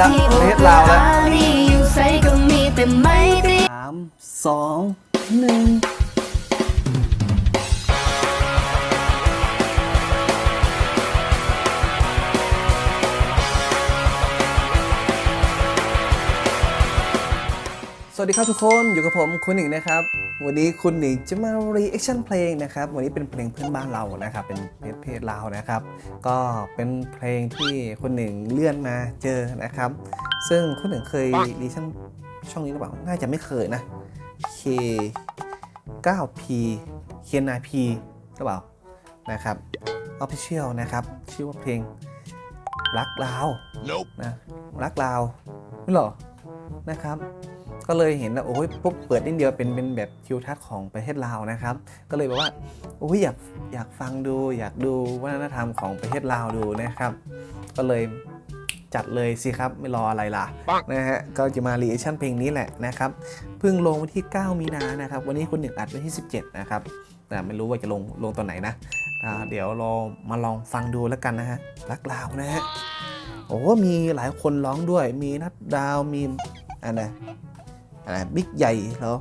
ดังประเทศลาวแล้วสามสองหนึ่ง สวัสดีครับทุกคนอยู่กับผมคุณหนิงนะครับ วันนี้คุณหนิงจะมา reaction เพลงนะครับ วันนี้เป็นเพลงเพื่อนบ้านเรานะครับ เป็นเพจเพจลาวนะครับ ก็เป็นเพลงที่คุณหนึ่งเลื่อนมาเจอนะครับ ซึ่งคุณหนึ่งเคย reaction ช่องนี้หรือเปล่าน่าจะไม่เคยนะ K 9P K 9P หรือเปล่านะครับ Official นะครับ ชื่อว่าเพลงรักลาว Nope. นะรักลาวไม่หรอนะครับ ก็เลยเห็นแล้วโอ้ยปุ๊บเปิดนิดเดียวเป็นเป็นแบบทิวทัศน์ของประเทศลาวนะครับ ก็เลยแบบว่าโอ้ยอยากอยากฟังดู อยากดูวัฒนธรรมของประเทศลาวดูนะครับ ก็เลยจัดเลยสิครับไม่รออะไรล่ะปังนะฮะก็จะมารีแอคชั่นเพลงนี้แหละนะครับเพิ่งลงวันที่ 9 มีนานะครับ วันนี้คุณหนึ่งอัดวันที่ 17 นะครับ แต่ไม่รู้ว่าจะลงลงตอนไหนนะอ่าเดี๋ยวเรามาลองฟังดูแล้วกันนะฮะรักลาวนะฮะโอ้มีหลายคนร้องด้วยมีนัดดาวมีอะไร อะไรบิ๊กใหญ่เหรอ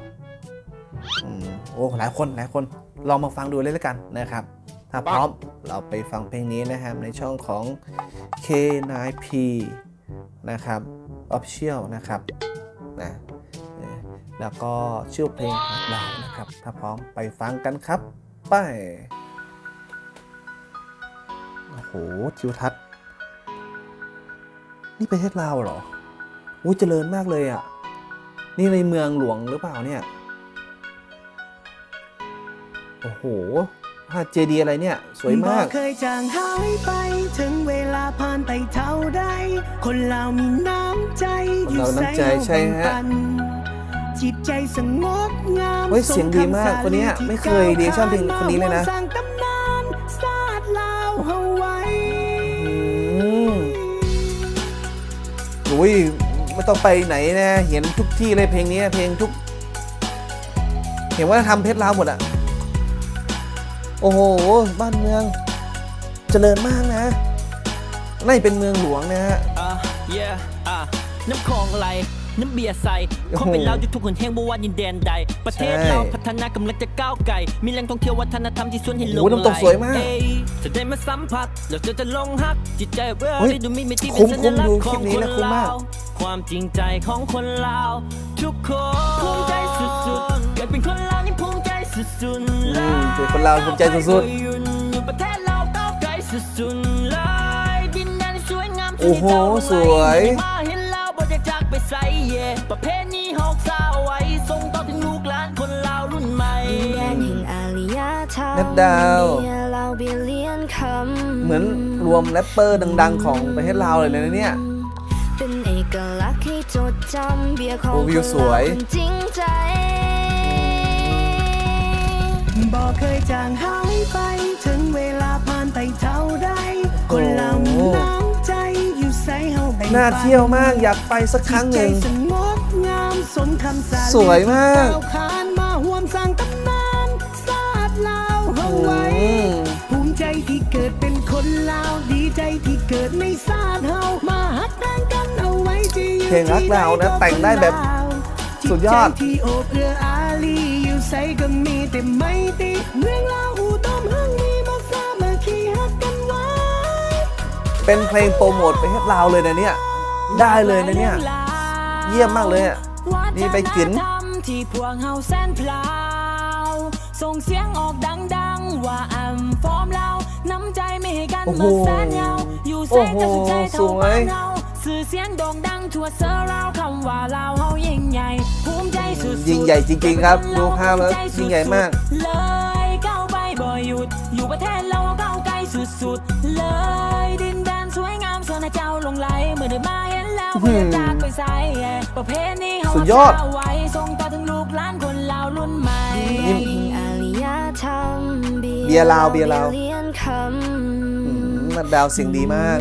โอ้หลายคนหลายคนลองมาฟังดูเลยแล้วกันนะครับ ถ้าพร้อมเราไปฟังเพลงนี้นะครับ ในช่องของ K9P นะครับ Official นะครับนะแล้วก็ชื่อเพลงรักดาวนะครับ ถ้าพร้อมไปฟังกันครับ ไป โอ้โหทิวทัศน์ นี่ประเทศลาวเหรออู้เจริญมากเลยอะ นี่ในเมืองหลวงหรือเปล่าเนี่ย โอ้โหพระเจดีย์อะไรเนี่ย สวยมากบ่เคยจางหายไป ถึงเวลาผ่านไปเท่าใด คนเรามีน้ำใจอยู่คนเราใส่น้ำใจใช่ฮะปันจิตใจสงบงามเฮ้ยเสียงดีมากคนเนี้ยไม่เคย reaction เพลงคนนี้เลยนะสร้างตำนานศาสตร์ลาวเฮาไว้อืมโอ้ย ไม่ต้องไปไหนนะเห็นทุกที่เลยเพลงนี้เพลงทุก เห็นว่าทำเพชรลาวหมดอะโอ้โห บ้านเมือง เจริญมากนะนี่เป็นเมืองหลวงนะฮะอะ yeah อะน้ำคลองไหล น้ำเบียร์ใสโอ้โหความเป็นเราอยู่ทุกคนแห่งบว่าดินแดนใด ประเทศใช่เราพัฒนากำลังจะก้าวไกล มีแหล่งท่องเที่ยววัฒนธรรมที่สวนให้หลงโอ้โหน้ำตกสวยมากเอ้จะได้มาสัมผัสแล้วจะจะลงฮักจิตใจเบื่อเฮ้ยได้ดูมีมิติคุ้เป็นมสัญลักษคุ้ณ์มดูขคลิองปนี้คนนะคุ้มมาลากวความจริงใจของคนลาวทุกคนภูมิใจสุดๆอยากเป็นคนลาวนี่ภูมิใจสุดๆเลอืยมเป็นคนลาวภูมิใจสุดๆอยู่ประเทศเราก้าวไกลสุดๆเลยดินแดนที่สวยงามโอ้โหสวย ธรรมนับดาวเบียร์เราเบียร์เลียนคำเหมือนรวมแรปเปอร์ดัง ๆ ของประเทศลาวเลยนะเนี่ยเป็นเอกลักษณ์ให้จดจำเบียร์ของโอ้วิวคนสวยเราคนจริงใจบ่เคยจางหายไป ถึงเวลาผ่านไปเท่าใดคนเรามีน้ำใจอยู่ใส่เฮาแบ่งปันน่าเที่ยวมากอยากไปสักครั้งหนึ่งจิตใจสงบงามสมคำสาสวยมาก ที่เกิดเป็นคนลาว ดีใจที่เกิดในศาสตร์เฮามาฮักแทงกันเอาไว้ที่อยู่เพลงรักลาวนะแต่งได้แบบสุดยอด จิตใจที่โอบเรืออารีอยู่ใส่ก็มีแต่ไม่ติดเมืองลาวอูต้อมหังมีมาสามาคีฮักกันไว้ เป็นเพลงโปรโมทประเทศลาวเลยนะเนี่ย ได้เลยนะเนี่ย เยี่ยมมากเลยอะนี่ไปกิน วัฒธรรมที่พวกเฮาแสนพลาว ส่งเสียงออกดังๆ ว่าอ่ำฟอร์มเรา น้ำใจไม่ให้กันโอ้โหมาแสนยาวอยู่แสนจะสุดใจโอ้เท่าโหสวยบ้านเฮาสื่อเสียงโด่งดังทั่วเซอร์ราวคำว่าลาวเฮายิ่งใหญ่ภูมิใจสุดๆยิ่งใหญ่จริงๆครับดูภาพแล้วยิ่งใหญ่มาก เลยก้าวไปบ่หยุด อยู่ประเทศเราก้าวไกลสุดๆ เลยดินแดนสวยงามส่วนเจ้าลงไหลเมื่อได้มาเห็นแล้วอื้เมื่ออหือจากไปใส่ประเพณีเฮาสุดยอดรักษาไว้ส่งต่อถึงลูกหลานคนลาวรุ่นใหม่ดินแดนแห่งอารยธรรมเบียร์ลาวเบียร์ลาว ดดาวเสียงดีมาก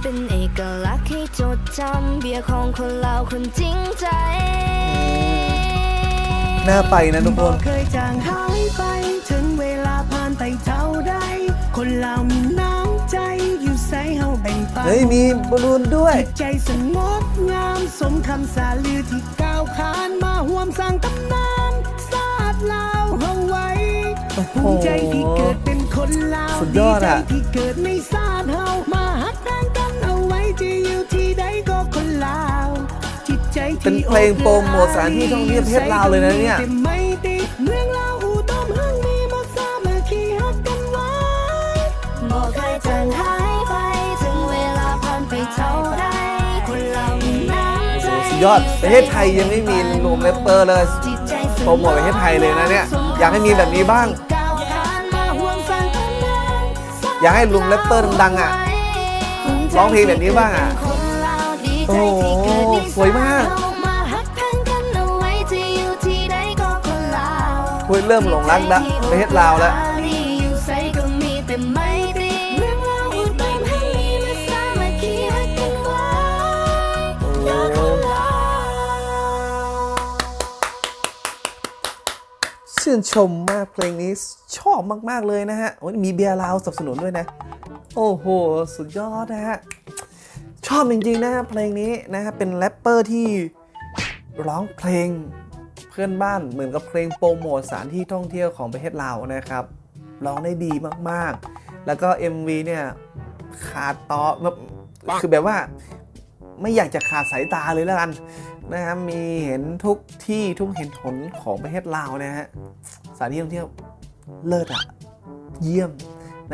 เป็นเอกลักษณ์ให้จดจำเบียร์ของคนเราคนจริงใจน่าไปนะทุกคบ่นเคยจางหายไป ถึงเวลาผ่านไปเท่าใดคนเรามีน้ำใจอยู่ใส่เฮาแบ่งปันเฮ้ยฮ้ยมีบอลลูนด้วยจิตใจสงดงามสมคำสาลือที่ก้าวขานมาห่วมสร้างตำนานศาสตร์ลาวเฮาไว้โอ้โห ภูมิใจที่เกิดเป็นคนลาวสุดยอดอะใจที่เกิดในศาสตร์เฮามาหักแรงกันเอาไว้จะอยู่ที่ใดก็คนลาวจิตใจเป็นที่เพลงโปรโมทสถานที่ท่องเที่ยวประเทศลาวเลยนะเนี่ยแต่ไม่ติดเมืองลาวอูต้มหังมีมาสามัคคีฮักกันไว้บอกเคยจางหายไปถึงเวลาผ่านไปเท่าใดคนเรามีน้ำใจสุดยอดประเทศไทยยังไม่มีรวมแรปเปอร์เลยจิตใจสงบโปรโมทประเทศไทยเลยนะเนี่ย อยากให้มีแบบนี้บ้าง อยากให้ลุงแรปเปอร์ดังๆอะร้องเพลงแบบนี้บ้างอะโอ้โหสวยมากเฮ้ยเริ่มหลงรักละประเทศลาวแล้ว ชื่นชมมากเพลงนี้ชอบมาก ๆ เลยนะฮะโอ้ยมีเบียร์ลาวสนับสนุนด้วยนะ โอ้โห สุดยอดนะฮะ ชอบจริง ๆ นะฮะเพลงนี้นะฮะเป็นแรปเปอร์ที่ร้องเพลงเพื่อนบ้านเหมือนกับเพลงโปรโมทสถานที่ท่องเที่ยวของประเทศลาวนะครับร้องได้ดีมากๆ แล้วก็ MV เนี่ยขาดต่อแบบคือแบบว่าไม่อยากจะขาดสายตาเลยแล้วกัน นะครับมีเห็นทุกที่ทุกเห็นผลของประเทศลาวนะฮะสถานที่ท่องเที่ยวเลิศอะเยี่ยม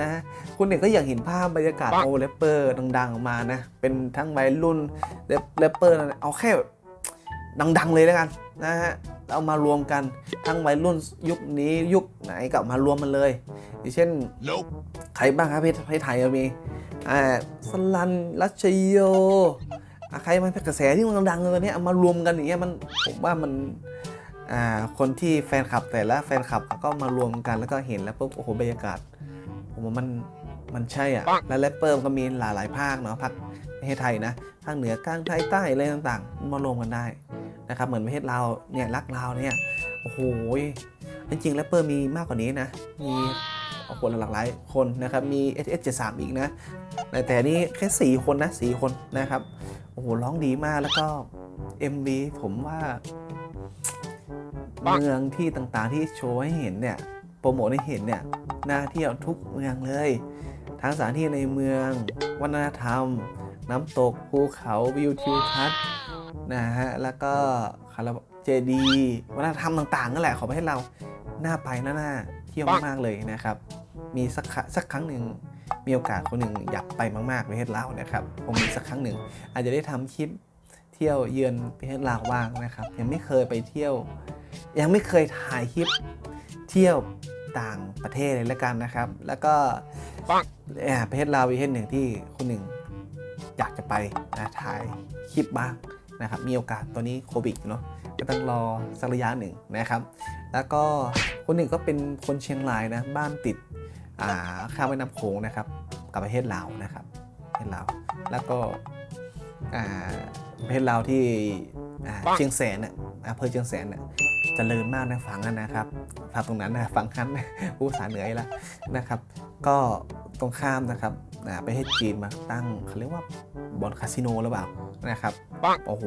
นะฮะคุณเด็กก็อยากเห็นภาพบรรยากาศโอแรปเปอร์ดังๆออกมานะ เป็นทั้งวัยรุ่นแรปเปอร์เอาแค่แบบดังๆเลยแล้วกันนะฮะเอามารวมกันทั้งวัยรุ่นยุคนี้ยุคไหนก็เอามารวมมันเลย อย่างเช่น ใครบ้างครับประเทศไทยก็มีอ่าสลันรัชโยอะ ใครมันเป็นกระแสที่มันดังๆเลยตอนนี้เอามารวมกันอย่างเงี้ยมันผมว่ามันอ่าคนที่แฟนคลับแต่ละแฟนคลับเขาก็มารวมกันแล้วก็เห็นแล้วปุ๊บโอ้โหบรรยากาศ ผมว่ามันมันใช่อะแล้วแรปเปอร์มันก็มีหลายหลายๆภาคเนาะภาคประเทศไทยนะภาคเหนือกลางไทยใต้อะไรต่างๆ มารวมกันได้นะครับเหมือนประเทศเราวเนี่ยรักเราวเนี่ยโอ้โหจริงๆแรปเปอร์มีมากกว่านี้นะมีคนหลากหลายคนนะครับมี SS73 อีกนะแต่แต่นี่แค่ 4 คนนะ 4 คนนะครับโอ้โหร้องดีมากแล้วก็ MV ผมว่า เมืองที่ต่างๆที่โชว์ให้เห็นเนี่ย โปรโมทให้เห็นเนี่ยน่าเที่ยวทุกเมืองเลย ทั้งสถานที่ในเมือง วัฒนธรรม น้ำตกภูเขาวิวทิวทัศน์นะฮะ แล้วก็คาราเจดีย์วัฒนธรรมต่างๆนั่นแหละของประเทศเรา น่าไปน่าน่าเที่ยวมากๆเลยนะครับ มีสักครั้งสักครั้งหนึ่ง มีโอกาสคนหนึ่งอยากไปมากๆประเทศลาวนะครับผมมีสักครั้งหนึ่งอาจจะได้ทำคลิปเที่ยวเยือนประเทศลาวบ้างนะครับ ยังไม่เคยไปเที่ยว ยังไม่เคยถ่ายคลิปเที่ยวต่างประเทศเลยแล้วกันนะครับ แล้วก็เอ่อประเทศลาวเป็นประเทศหนึ่งที่คนหนึ่งอยากจะไปนะถ่ายคลิปบ้างนะครับมีโอกาสตอนนี้โควิดเนาะก็ต้องรอสักระยะหนึ่งนะครับ แล้วก็คนหนึ่งก็เป็นคนเชียงรายนะบ้านติดอ่า ข้ามแม่น้ำโขงนะครับกับประเทศลาวนะครับประเทศลาวแล้วก็อ่าประเทศลาวที่อ่าเชียงแสนน่ะอำเภอเชียงแสนน่ะเจริญมากนะฝั่งนั้นนะครับฝั่งตรงนั้นนะฝั่งนั้นผู้ภาษาเหนืออีกแล้วนะครับ ก็ตรงข้ามนะครับอ่าประเทศจีนมาตั้งเขาเรียกว่าบอลคาสิโนหรือเปล่านะครับโอ้โห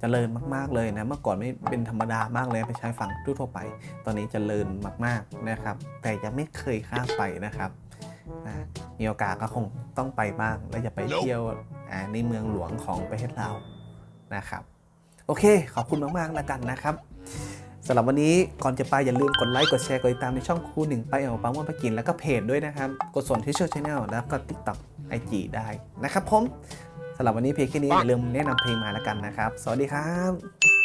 เจริญมากๆเลยนะเมื่อก่อนไม่เป็นธรรมดามากเลยไปใช้ฝั่งทั่วไป ตอนนี้เจริญมากๆนะครับ แต่ยังไม่เคยข้ามไปนะครับนะมีโอกาสก็คงต้องไปบ้าง แล้วจะไปเที่ยวในเมืองหลวงของประเทศลาวนะครับ โอเค ขอบคุณมากๆแล้วกันนะครับสำหรับวันนี้ก่อนจะไปอย่าลืมกดไลค์กดแชร์กดติดตามในช่องครูหนึ่งไปเอาปังว่าไปกินแล้วก็เพจด้วยนะครับ กดส่วนที่ช่องชาแนลแล้วก็ TikTok IG ได้นะครับผม สำหรับวันนี้เพลงแค่นี้อย่าลืมแนะนำเพลงมาแล้วกันนะครับ สวัสดีครับ